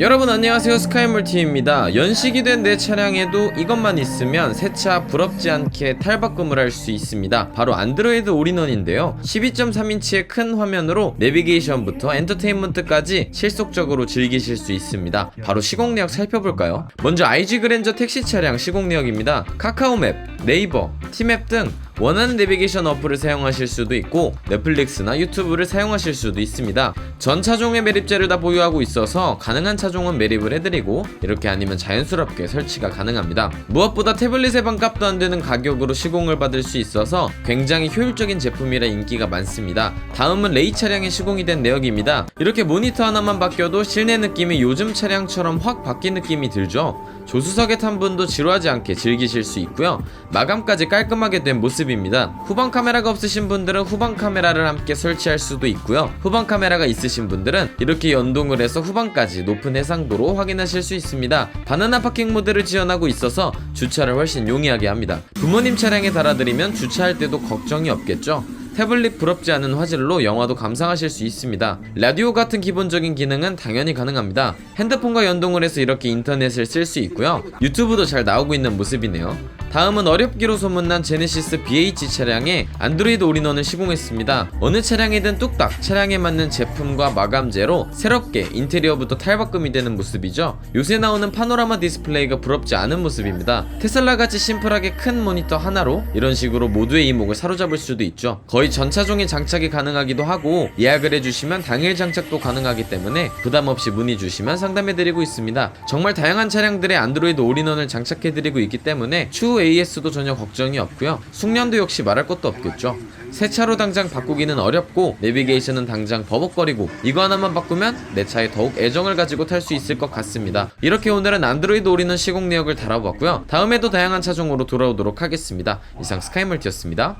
여러분 안녕하세요. 스카이물티입니다. 연식이 된 내 차량에도 이것만 있으면 세차 부럽지 않게 탈바꿈을 할 수 있습니다. 바로 안드로이드 올인원인데요. 12.3인치의 큰 화면으로 내비게이션부터 엔터테인먼트까지 실속적으로 즐기실 수 있습니다. 바로 시공 내역 살펴볼까요? 먼저 IG 그랜저 택시 차량 시공 내역입니다. 카카오맵, 네이버, 티맵 등 원하는 내비게이션 어플을 사용하실 수도 있고 넷플릭스나 유튜브를 사용하실 수도 있습니다. 전 차종의 매립제를 다 보유하고 있어서 가능한 차종은 매립을 해드리고 이렇게 아니면 자연스럽게 설치가 가능합니다. 무엇보다 태블릿의 반값도 안 되는 가격으로 시공을 받을 수 있어서 굉장히 효율적인 제품이라 인기가 많습니다. 다음은 레이 차량의 시공이 된 내역입니다. 이렇게 모니터 하나만 바뀌어도 실내 느낌이 요즘 차량처럼 확 바뀐 느낌이 들죠. 조수석에 탄 분도 지루하지 않게 즐기실 수 있고요. 마감까지 깔끔하게 된 모습입니다. 후방 카메라가 없으신 분들은 후방 카메라를 함께 설치할 수도 있고요. 후방 카메라가 있으신 분들은 이렇게 연동을 해서 후방까지 높은 해상도로 확인하실 수 있습니다. 바나나 파킹 모드를 지원하고 있어서 주차를 훨씬 용이하게 합니다. 부모님 차량에 달아드리면 주차할 때도 걱정이 없겠죠. 태블릿 부럽지 않은 화질로 영화도 감상하실 수 있습니다. 라디오 같은 기본적인 기능은 당연히 가능합니다. 핸드폰과 연동을 해서 이렇게 인터넷을 쓸 수 있고요. 유튜브도 잘 나오고 있는 모습이네요. 다음은 어렵기로 소문난 제네시스 BH 차량에 안드로이드 올인원을 시공했습니다. 어느 차량이든 뚝딱 차량에 맞는 제품과 마감재로 새롭게 인테리어부터 탈바꿈이 되는 모습이죠. 요새 나오는 파노라마 디스플레이가 부럽지 않은 모습입니다. 테슬라 같이 심플하게 큰 모니터 하나로 이런 식으로 모두의 이목을 사로잡을 수도 있죠. 거의 전 차종에 장착이 가능하기도 하고 예약을 해주시면 당일 장착도 가능하기 때문에 부담 없이 문의 주시면 상담해드리고 있습니다. 정말 다양한 차량들의 안드로이드 올인원을 장착해드리고 있기 때문에 추후 AS도 전혀 걱정이 없고요. 숙련도 역시 말할 것도 없겠죠. 새 차로 당장 바꾸기는 어렵고 내비게이션은 당장 버벅거리고 이거 하나만 바꾸면 내 차에 더욱 애정을 가지고 탈 수 있을 것 같습니다. 이렇게 오늘은 안드로이드 올인원 시공 내역을 다뤄봤고요. 다음에도 다양한 차종으로 돌아오도록 하겠습니다. 이상 스카이멀티였습니다.